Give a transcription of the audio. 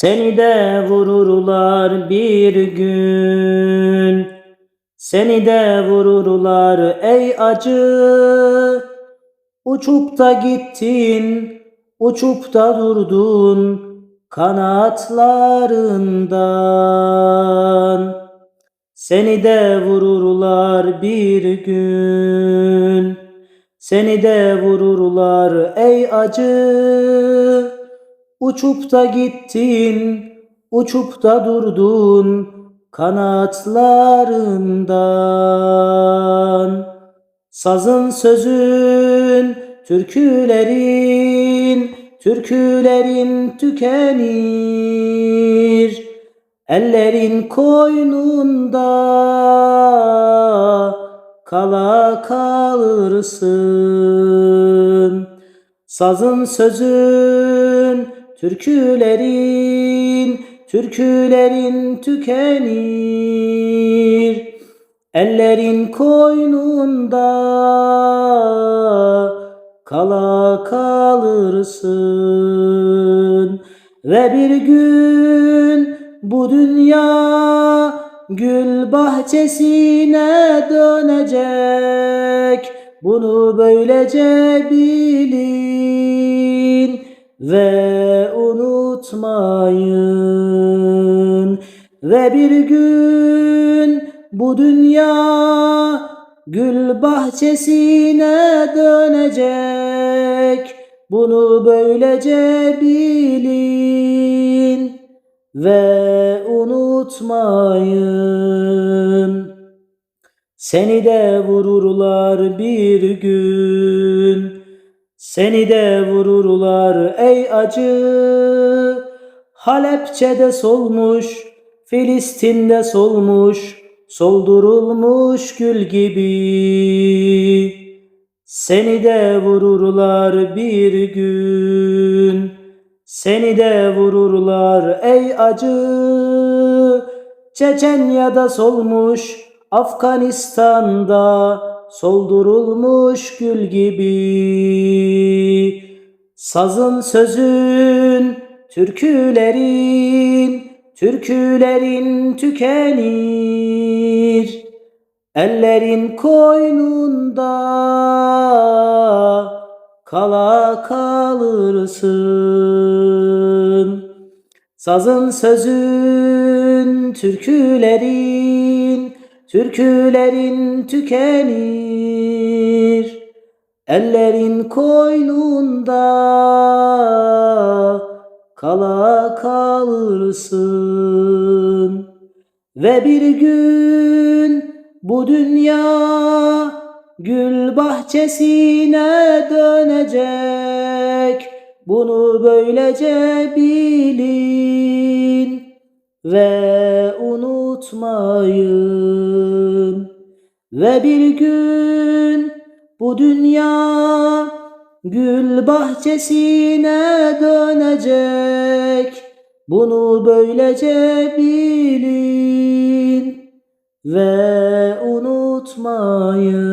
Seni de vururlar bir gün. Seni de vururlar ey acı. Uçup da gittin, uçup da durdun kanatlarından. Seni de vururlar bir gün. Seni de vururlar ey acı. Uçup da gittin, uçup da durdun kanatlarından. Sazın sözün, türkülerin, türkülerin tükenir. Ellerin koynunda kala kalırsın. Sazın sözün, türkülerin, türkülerin tükenir. Ellerin koynunda kala kalırsın. Ve bir gün bu dünya gül bahçesine dönecek. Bunu böylece bilin ve unutmayın. Ve bir gün bu dünya gül bahçesine dönecek. Bunu böylece bilin ve unutmayın. Seni de vururlar bir gün. Seni de vururlar ey acı. Halepçe'de solmuş, Filistin'de solmuş, soldurulmuş gül gibi. Seni de vururlar bir gün. Seni de vururlar ey acı. Çeçenya'da solmuş, Afganistan'da soldurulmuş gül gibi. Sazın sözün, türkülerin, türkülerin tükenir. Ellerin koynunda kala kalırsın. Sazın sözün, türkülerin, türkülerin tükenir. Ellerin koynunda kala kalırsın. Ve bir gün bu dünya gül bahçesine dönecek. Bunu böylece bilin ve unutmayın. Ve bir gün bu dünya gül bahçesine dönecek. Bunu böylece bilin ve unutmayın.